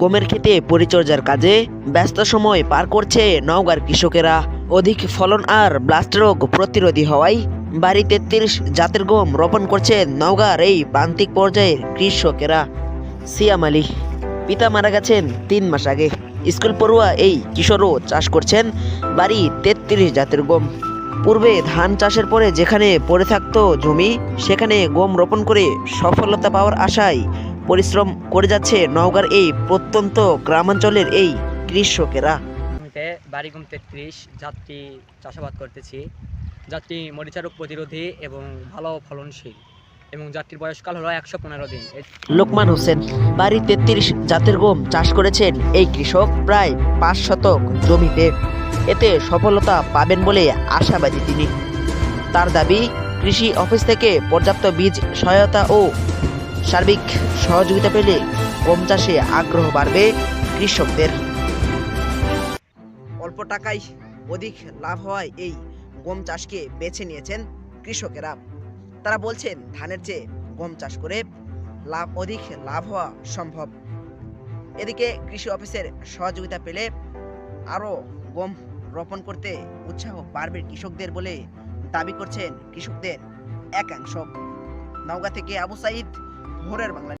গমের খেতে পরিচর্যার কাজে ব্যস্ত সময় পার করছে নওগাঁর কৃষকেরা। অধিক ফলন আর ব্লাস্ট রোগ প্রতিরোধী হওয়ায় বাড়ি তেত্রিশ জাতের গম রোপণ করছেন নওগাঁর এই প্রান্তিক পর্যায়ের কৃষকেরা। সিয়াম আলী, পিতা মারা গেছেন তিন মাস আগে। স্কুল পড়ুয়া এই কিশোরও চাষ করছেন বাড়ি তেত্রিশ জাতের গম। পূর্বে ধান চাষের পরে যেখানে পড়ে থাকতো জমি, সেখানে গম রোপণ করে সফলতা পাওয়ার আশায় পরিশ্রম করে যাচ্ছে নওগাঁর এই প্রত্যন্ত গ্রামাঞ্চলের এই কৃষকেরা। বাড়িগুম তেত্রিশ জাতটি চাষাবাদ করতেছি। জাতটি মরিচা রোগ প্রতিরোধী এবং ভালো ফলনশীল। এবং জাতটির বয়সকাল হলো একশো পনেরো দিন। লোকমান হোসেন বাড়ি তেত্রিশ জাতের গম চাষ করেছেন এই কৃষক প্রায় পাঁচ শতক জমিতে। এতে সফলতা পাবেন বলে আশাবাদী তিনি। তার দাবি কৃষি অফিস থেকে পর্যাপ্ত বীজ সহায়তা ও সার্বিক সহযোগিতা পেলে গম চাষে আগ্রহ বাড়বে কৃষকদের। অল্প টাকায় অধিক লাভ হওয়ায় এই গম চাষকে বেছে নিয়েছেন কৃষকেরা। তারা বলছেন, ধানের চেয়ে গম চাষ করে লাভ, অধিক লাভ হওয়া সম্ভব। এদিকে কৃষি অফিসের সহযোগিতা পেলে আরও গম রোপণ করতে উৎসাহ বাড়বে কৃষকদের বলে দাবি করছেন কৃষকদের একাংশ। নওগাঁ থেকে আবু সাইদ ভোরের বাংলা।